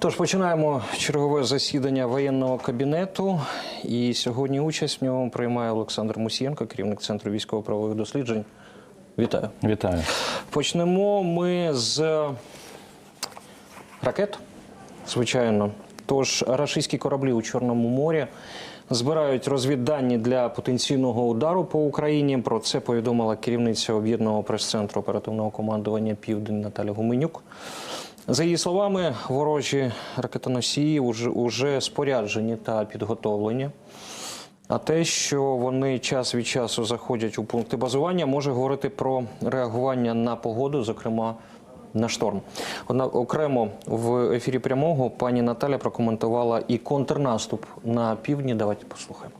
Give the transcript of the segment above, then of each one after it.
Тож починаємо чергове засідання воєнного кабінету. І сьогодні участь в ньому приймає Олександр Мусієнко, керівник центру військово-правових досліджень. Вітаю. Вітаю. Почнемо ми з ракет, звичайно. Тож рашистські кораблі у Чорному морі збирають розвіддані для потенційного удару по Україні. Про це повідомила керівниця об'єднаного прес-центру оперативного командування Південь Наталя Гуменюк. За її словами, ворожі ракетоносії уже, уже споряджені та підготовлені. А те, що вони час від часу заходять у пункти базування, може говорити про реагування на погоду, зокрема на шторм. Одна окремо в ефірі прямого пані Наталя прокоментувала і контрнаступ на півдні. Давайте послухаємо.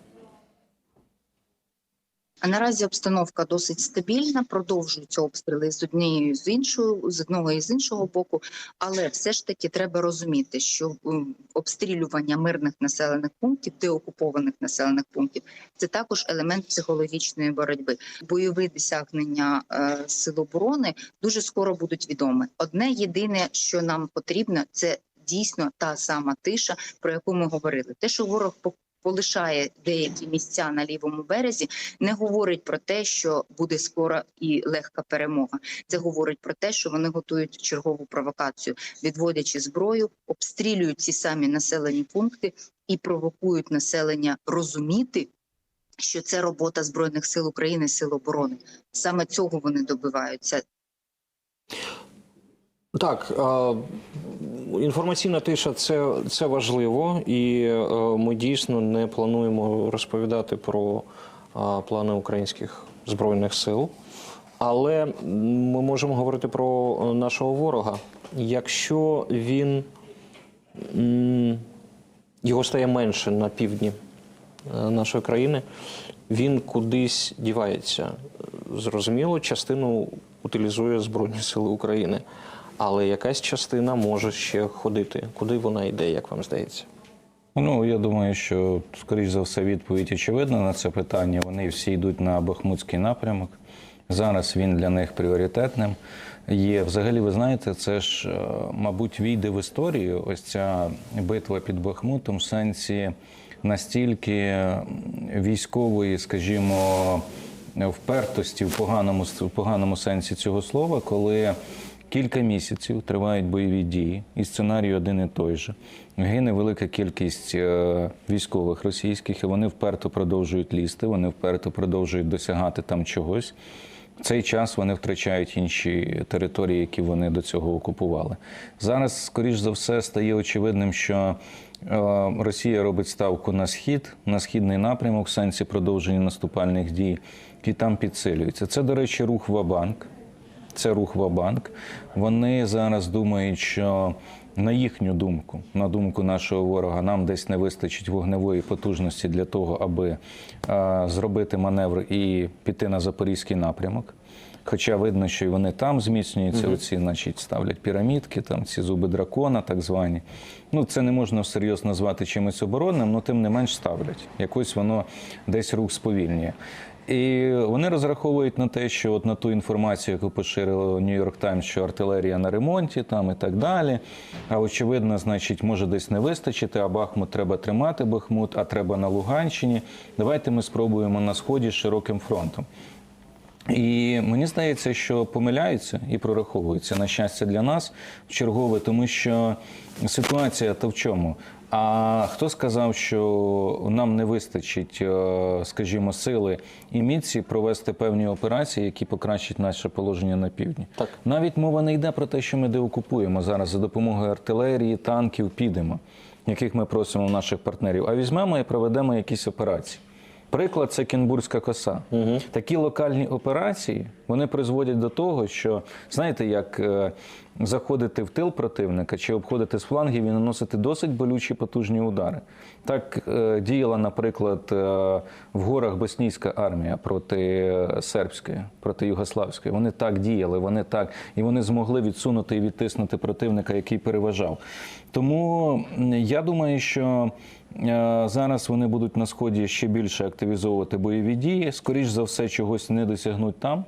А наразі обстановка досить стабільна, продовжуються обстріли з однією з іншою, з одного і з іншого боку. Але все ж таки треба розуміти, що обстрілювання мирних населених пунктів, деокупованих населених пунктів, це також елемент психологічної боротьби. Бойові досягнення е, сил оборони дуже скоро будуть відомі. Одне єдине, що нам потрібно, це дійсно та сама тиша, про яку ми говорили. Те, що ворог полишає деякі місця на лівому березі, не говорить про те, що буде скоро і легка перемога. Це говорить про те, що вони готують чергову провокацію, відводячи зброю, обстрілюють ці самі населені пункти і провокують населення розуміти. Що це робота збройних сил України, сил оборони саме цього вони добиваються. Так, інформаційна тиша це, це важливо, і е, ми дійсно не плануємо розповідати про плани українських збройних сил. Але ми можемо говорити про нашого ворога. Якщо він його стає менше на півдні е, нашої країни, він кудись дівається. Зрозуміло, частину утилізує Збройні Сили України, але якась частина може ще ходити. Куди вона йде, як вам здається? Ну я думаю, що скоріш за все відповідь очевидна на це питання. Вони всі йдуть на Бахмутський напрямок. Зараз він для них пріоритетним. Є взагалі, ви знаєте, це ж, е, мабуть, війде в історію. Ось ця битва під Бахмутом в сенсі настільки військової, скажімо, впертості в поганому в поганому сенсі цього слова, коли кілька місяців тривають бойові дії, і сценарій один і той же. Гине велика кількість е, військових російських, і вони вперто продовжують лізти, вони вперто продовжують досягати там чогось. В цей час вони втрачають інші території, які вони до цього окупували. Зараз, скоріш за все, стає очевидним, що е, Росія робить ставку на схід, на східний напрямок, в сенсі продовження наступальних дій, і там підсилюється. Це, до речі, рух Вабанк. Це рух Вабанк. Вони зараз думають, що на їхню думку, на думку нашого ворога, нам десь не вистачить вогневої потужності для того, аби е, зробити маневр і піти на запорізький напрямок. Хоча видно, що і вони там зміцнюються, оці, значить, ставлять пірамідки, там ці зуби дракона, так звані. Ну, це не можна всерйоз назвати чимось оборонним, але тим не менш ставлять. Якось воно десь рух сповільнює. І вони розраховують на те, що от на ту інформацію, яку поширило Нью-Йорк Таймс, що артилерія на ремонті там і так далі. А очевидно, значить, може десь не вистачити, а Бахмут треба тримати Бахмут, а треба на Луганщині. Давайте ми спробуємо на сході з широким фронтом. І мені здається, що помиляються і прораховуються на щастя для нас чергове, тому що ситуація то в чому? А хто сказав, що нам не вистачить, е, скажімо, сили і міці провести певні операції, які покращать наше положення на півдні? Так. Навіть мова не йде про те, що ми деокупуємо зараз за допомогою артилерії, танків, підемо, яких ми просимо наших партнерів, а візьмемо і проведемо якісь операції. Приклад це Кінбурзька коса. Такі локальні операції вони призводять до того, що знаєте, як е, заходити в тил противника чи обходити з флангів і наносити досить болючі потужні удари. Так е, діяла, наприклад, е, в горах боснійська армія проти е, сербської, проти югославської. Вони так діяли, вони так і вони змогли відсунути і відтиснути противника, який переважав. Тому я думаю, що Зараз вони будуть на сході ще більше активізовувати бойові дії. Скоріш за все, чогось не досягнуть там.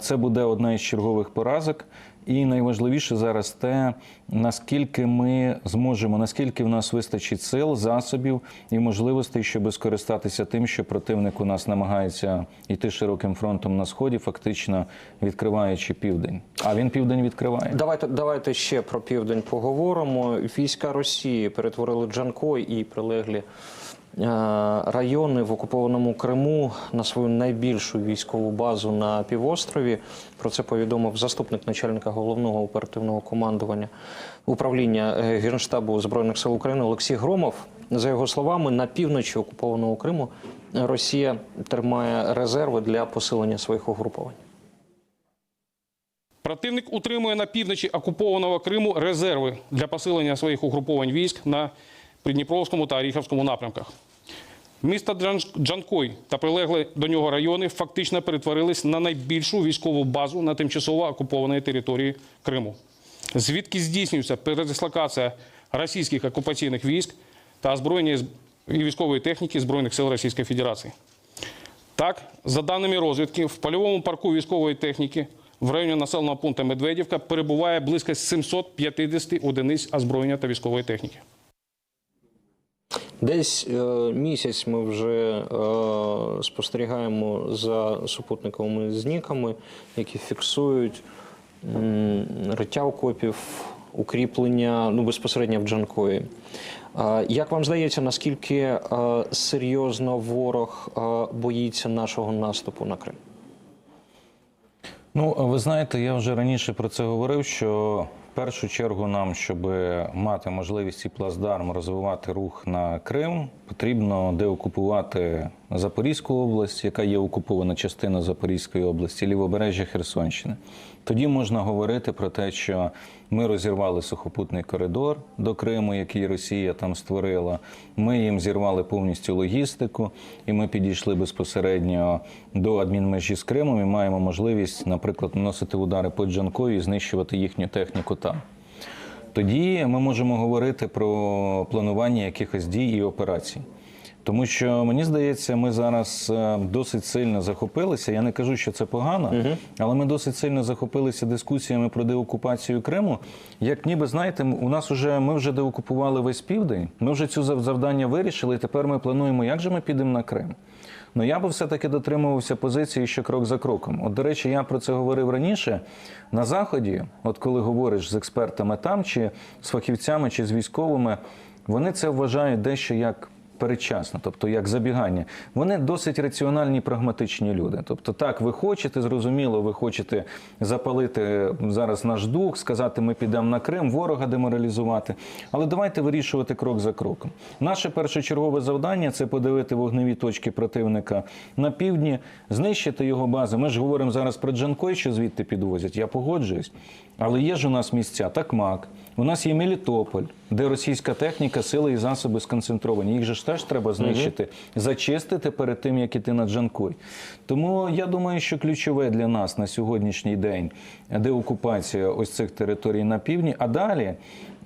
Це буде одна із чергових поразок. І найважливіше зараз те, наскільки ми зможемо, наскільки в нас вистачить сил, засобів і можливостей, щоб скористатися тим, що противник у нас намагається йти широким фронтом на сході, фактично відкриваючи південь. А він південь відкриває. Давайте давайте ще про південь поговоримо. Війська Росії перетворили Джанкой і прилеглі райони в окупованому Криму на свою найбільшу військову базу на півострові. Про це повідомив заступник начальника головного оперативного командування управління е, Генштабу збройних сил України Олексій Громов. За його словами, на півночі окупованого Криму Росія тримає резерви для посилення своїх угруповань. Противник утримує на півночі окупованого Криму резерви для посилення своїх угруповань військ на Придніпровському та Оріхівському напрямках. Місто Джанкой та прилегли до нього райони фактично перетворились на найбільшу військову базу на тимчасово окупованій території Криму, звідки здійснюється передислокація російських окупаційних військ та озброєння і військової техніки Збройних сил Російської Федерації. Так, за даними розвідки, в польовому парку військової техніки в районі населеного пункту Медведівка перебуває близько 750 одиниць озброєння та військової техніки. Десь е, місяць ми вже е, спостерігаємо за супутниковими зніками, які фіксують м, риття окопів, укріплення ну, безпосередньо в Джанкої. Як вам здається, наскільки е, серйозно ворог боїться нашого наступу на Крим? Ну, ви знаєте, я вже раніше про це говорив, що першу чергу нам, щоб мати можливість і плацдарм розвивати рух на Крим, потрібно деокупувати Запорізьку область, яка є окупована частина Запорізької області, лівобережжя Херсонщини. Тоді можна говорити про те, що ми розірвали сухопутний коридор до Криму, який Росія там створила. Ми їм зірвали повністю логістику, і ми підійшли безпосередньо до адмінмежі з Кримом і маємо можливість, наприклад, наносити удари по Джанкою і знищувати їхню техніку там. Тоді ми можемо говорити про планування якихось дій і операцій. Тому що мені здається, ми зараз е, досить сильно захопилися. Я не кажу, що це погано, але ми досить сильно захопилися дискусіями про деокупацію Криму. Як ніби знаєте, у нас вже ми вже деокупували весь південь. Ми вже цю завдання вирішили. і Тепер ми плануємо, як же ми підемо на Крим. Ну я би все-таки дотримувався позиції, що крок за кроком. От, до речі, я про це говорив раніше. На заході, от коли говориш з експертами там, чи з фахівцями, чи з військовими, вони це вважають дещо як. Передчасно, тобто як забігання, вони досить раціональні, прагматичні люди. Тобто, так, ви хочете, зрозуміло, ви хочете запалити зараз наш дух, сказати, ми підемо на Крим, ворога деморалізувати. Але давайте вирішувати крок за кроком. Наше першочергове завдання це подивити вогневі точки противника на півдні, знищити його бази. Ми ж говоримо зараз про Джанкой, що звідти підвозять. Я погоджуюсь. Але є ж у нас місця Такмак, у нас є Мелітополь, де російська техніка, сили і засоби сконцентровані. Їх же ж теж треба знищити, зачистити перед тим, як іти на Джанкой. Тому я думаю, що ключове для нас на сьогоднішній день деокупація ось цих територій на півдні. А далі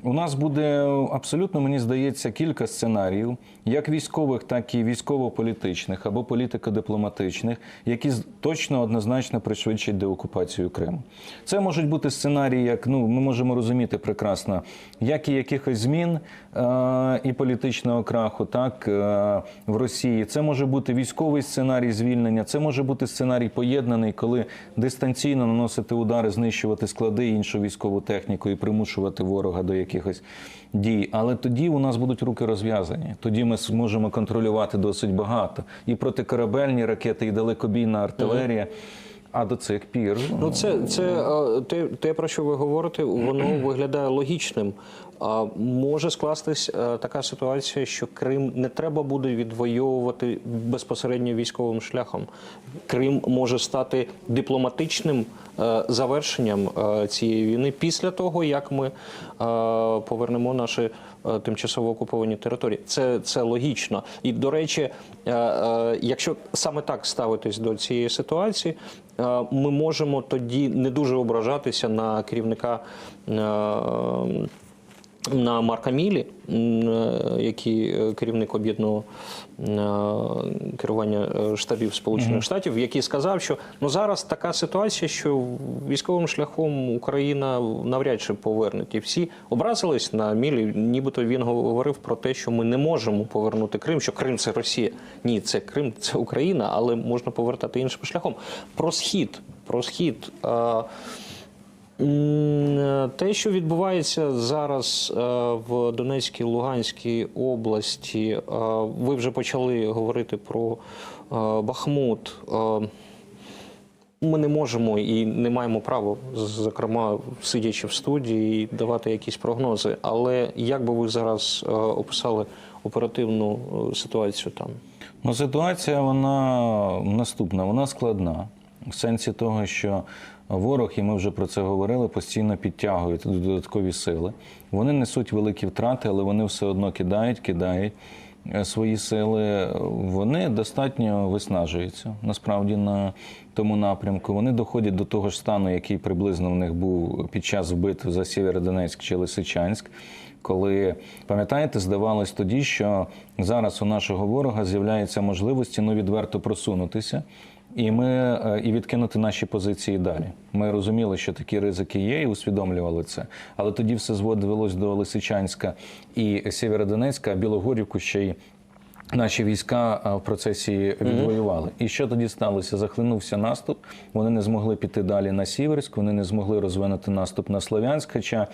у нас буде абсолютно, мені здається, кілька сценаріїв, як військових, так і військово-політичних або політико-дипломатичних, які точно однозначно пришвидшать деокупацію Криму. Це можуть бути сценарії, як ну ми можемо розуміти прекрасно, як і якихось змін е- і політичного краху, так е- в Росії. Це може бути військовий сценарій звільнення, це може бути сценарій поєднаний, коли дистанційно наносити удари, знищувати склади іншу військову техніку і примушувати ворога до якихось дій. Але тоді у нас будуть руки розв'язані. Тоді ми зможемо контролювати досить багато і протикорабельні ракети, і далекобійна артилерія. А до цих пір Ну, це, це е, те, те, про що ви говорите, воно виглядає логічним. Може скластись е, така ситуація, що Крим не треба буде відвоювати безпосередньо військовим шляхом. Крим може стати дипломатичним е, завершенням е, цієї війни після того, як ми повернемо наші тимчасово окуповані території. Це, це логічно. І до речі, якщо саме так ставитись до цієї ситуації, ми можемо тоді не дуже ображатися на керівника. На Марка Мілі, е, який е, керівник об'єднаного е, керування штабів Сполучених Штатів, який сказав, що ну зараз така ситуація, що військовим шляхом Україна навряд чи поверне. І всі образились на Мілі, нібито він говорив про те, що ми не можемо повернути Крим, що Крим це Росія. Ні, це Крим, це Україна, але можна повертати іншим шляхом. Про схід, про схід. е, Те, що відбувається зараз е, в Донецькій Луганській області, е, ви вже почали говорити про е, Бахмут. Е, Ми не можемо і не маємо права, зокрема, сидячи в студії, давати якісь прогнози. Але як би ви зараз е, описали оперативну е, ситуацію там? Ну, ситуація вона наступна, вона складна. В сенсі того, що ворог, і ми вже про це говорили, постійно підтягують додаткові сили. Вони несуть великі втрати, але вони все одно кидають, кидають е, свої сили. Вони достатньо виснажуються насправді на тому напрямку. Вони доходять до того ж стану, який приблизно в них був під час вбитв за Сєвєродонецьк чи Лисичанськ. Коли пам'ятаєте, здавалось тоді, що зараз у нашого ворога з'являються можливості ну відверто просунутися, і ми е, і відкинути наші позиції далі. Ми розуміли, що такі ризики є, і усвідомлювали це. Але тоді все зводилось до Лисичанська і Сєвєродонецька, а Білогорівку ще й Наші війська в процесі відвоювали. І що тоді сталося? Захлинувся наступ. Вони не змогли піти далі на Сіверськ, вони не змогли розвинути наступ на Слов'янськ. Хоча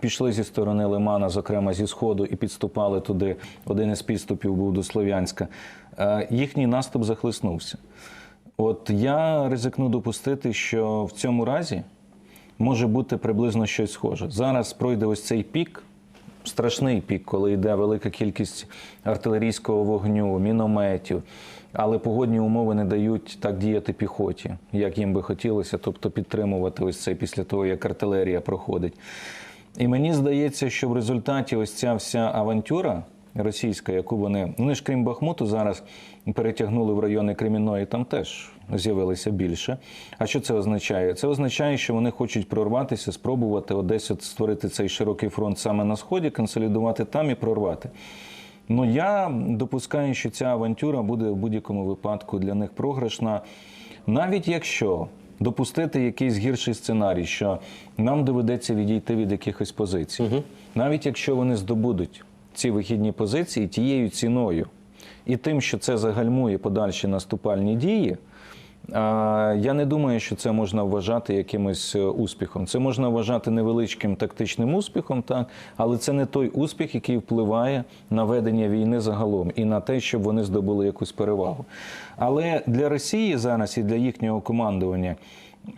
пішли зі сторони Лимана, зокрема зі сходу, і підступали туди. Один із підступів був до Слов'янська. Е, Їхній наступ захлиснувся. От я ризикну допустити, що в цьому разі може бути приблизно щось схоже. Зараз пройде ось цей пік, страшний пік, коли йде велика кількість артилерійського вогню, мінометів. Але погодні умови не дають так діяти піхоті, як їм би хотілося, тобто підтримувати ось це після того, як артилерія проходить. І мені здається, що в результаті ось ця вся авантюра російська, яку вони, вони ж крім Бахмуту, зараз перетягнули в райони Кремінної, там теж з'явилося більше. А що це означає? Це означає, що вони хочуть прорватися, спробувати десь створити цей широкий фронт саме на сході, консолідувати там і прорвати. Ну я допускаю, що ця авантюра буде в будь-якому випадку для них програшна, навіть якщо допустити якийсь гірший сценарій, що нам доведеться відійти від якихось позицій, навіть якщо вони здобудуть ці вихідні позиції тією ціною і тим, що це загальмує подальші наступальні дії. Я не думаю, що це можна вважати якимось е, успіхом. Це можна вважати невеличким тактичним успіхом, так, але це не той успіх, який впливає на ведення війни загалом і на те, щоб вони здобули якусь перевагу. Але для Росії зараз і для їхнього командування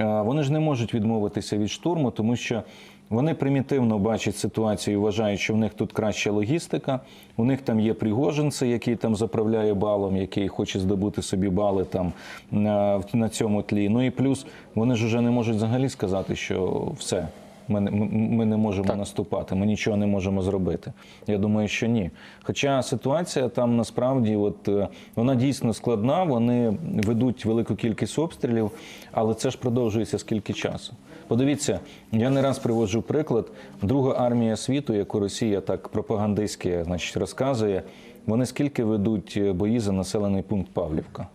е, вони ж не можуть відмовитися від штурму, тому що вони примітивно бачать ситуацію, вважають, що в них тут краща логістика. У них там є Пригожинці, який там заправляє балом, який хоче здобути собі бали там на, на цьому тлі. Ну і плюс вони ж вже не можуть взагалі сказати, що все. Ми, не- ми, не можемо наступати, ми нічого не можемо зробити. Я думаю, що ні. Хоча ситуація там насправді, от е, вона дійсно складна. Вони ведуть велику кількість обстрілів, але це ж продовжується скільки часу. Подивіться, я не раз приводжу приклад. Друга армія світу, яку Росія так пропагандистськи значить, розказує, вони скільки ведуть е, бої за населений пункт Павлівка.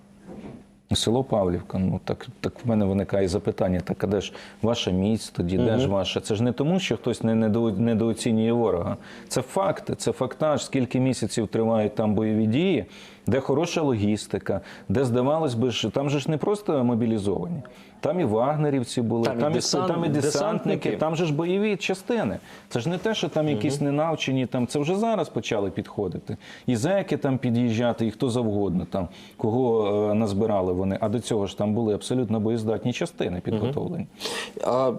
Село Павлівка. Ну так, так в мене виникає запитання: так а де ж ваше міць тоді? Де ж ваше? Це ж не тому, що хтось не недо- недооцінює ворога. Це факти, це фактаж, скільки місяців тривають там бойові дії, де хороша логістика, де здавалось би, що там же ж не просто мобілізовані. Там і вагнерівці були, Там там, і, десант- там і десантники, десантники. там же ж бойові частини. Це ж не те, що там якісь ненавчені, там це вже зараз почали підходити. І зеки там під'їжджати, і хто завгодно там, кого е, назбирали вони. А до цього ж там були абсолютно боєздатні частини підготовлені. А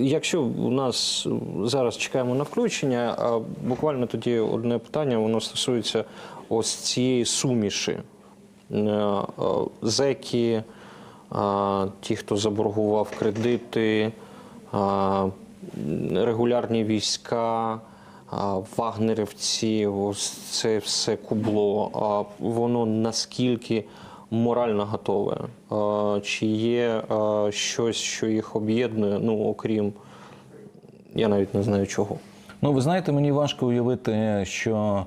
якщо у нас зараз чекаємо на включення, а буквально тоді одне питання, воно стосується ось цієї суміші. Е, е, Зеки, е, ті, хто заборгував кредити, е, регулярні війська, вагнерівці, ось це все кубло, воно наскільки морально готове? Чи є щось, що їх об'єднує, ну окрім я навіть не знаю чого. Ну, ви знаєте, мені важко уявити, що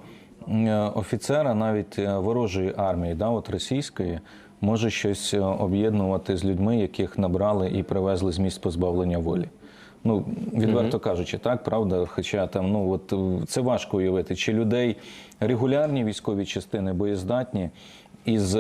офіцера навіть е, ворожої армії, да, от російської, може щось е, об'єднувати з людьми, яких набрали і привезли з місць позбавлення волі. Ну, відверто кажучи, так, правда. Хоча там, ну от е, це важко уявити, чи людей регулярні військові частини боєздатні із е,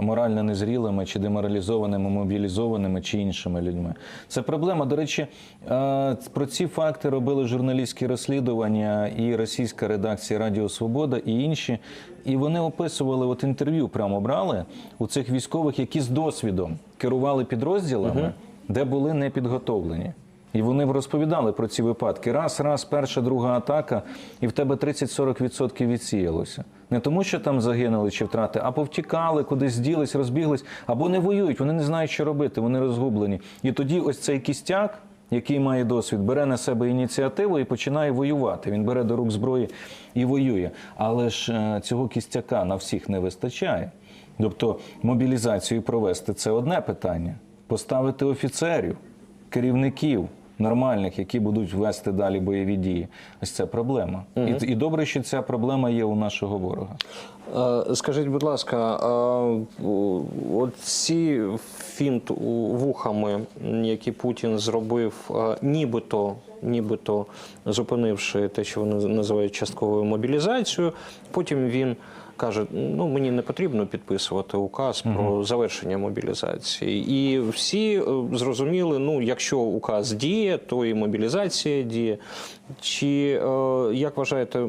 морально незрілими чи деморалізованими, мобілізованими чи іншими людьми. Це проблема. До речі, е, про ці факти робили журналістські розслідування і російська редакція Радіо Свобода і інші. І вони описували от інтерв'ю, прямо брали у цих військових, які з досвідом керували підрозділами, де були не підготовлені. І вони розповідали про ці випадки. Раз, раз, перша, друга атака, і в тебе 30-40% відсіялося. Не тому, що там загинули чи втрати, а повтікали, кудись ділись, розбіглись, або не воюють, вони не знають, що робити, вони розгублені. І тоді ось цей кістяк, який має досвід, бере на себе ініціативу і починає воювати. Він бере до рук зброї і воює. Але ж е, цього кістяка на всіх не вистачає. Тобто мобілізацію провести це одне питання. Поставити офіцерів, керівників нормальних, які будуть вести далі бойові дії. Ось це проблема. І, і добре, що ця проблема є у нашого ворога. Е, Скажіть, будь ласка, от ці фінт вухами, які Путін зробив, е, нібито, нібито зупинивши те, що вони називають частковою мобілізацією, потім він каже: ну мені не потрібно підписувати указ про завершення мобілізації. І всі е, зрозуміли, ну якщо указ діє, то і мобілізація діє. Чи е, як вважаєте,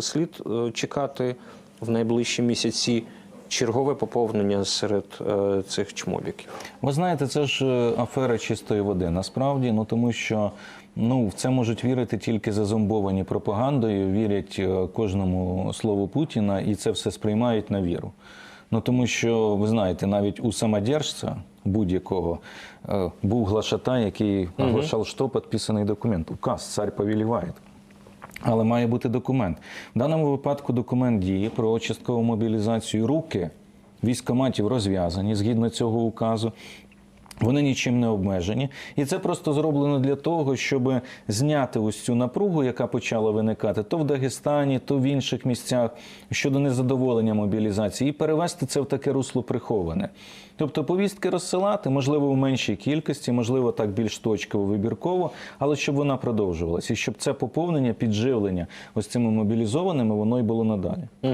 слід е, чекати в найближчі місяці чергове поповнення серед е, цих чмобіків? Ви знаєте, це ж е, афера чистої води. Насправді, ну тому що ну в це можуть вірити тільки зазомбовані пропагандою, вірять е, кожному слову Путіна і це все сприймають на віру. Ну тому що ви знаєте, навіть у самодержця будь-якого був глашатай, який оголошав, що підписаний документ. Указ цар повеліває. Але має бути документ. В даному випадку документ діє про часткову мобілізацію руки військоматів розв'язані згідно цього указу. Вони нічим не обмежені, і це просто зроблено для того, щоб зняти ось цю напругу, яка почала виникати то в Дагестані, то в інших місцях щодо незадоволення мобілізації, і перевести це в таке русло приховане. Тобто повістки розсилати, можливо, в меншій кількості, можливо, так більш точково, вибірково, але щоб вона продовжувалася, і щоб це поповнення, підживлення ось цими мобілізованими, воно й було надалі.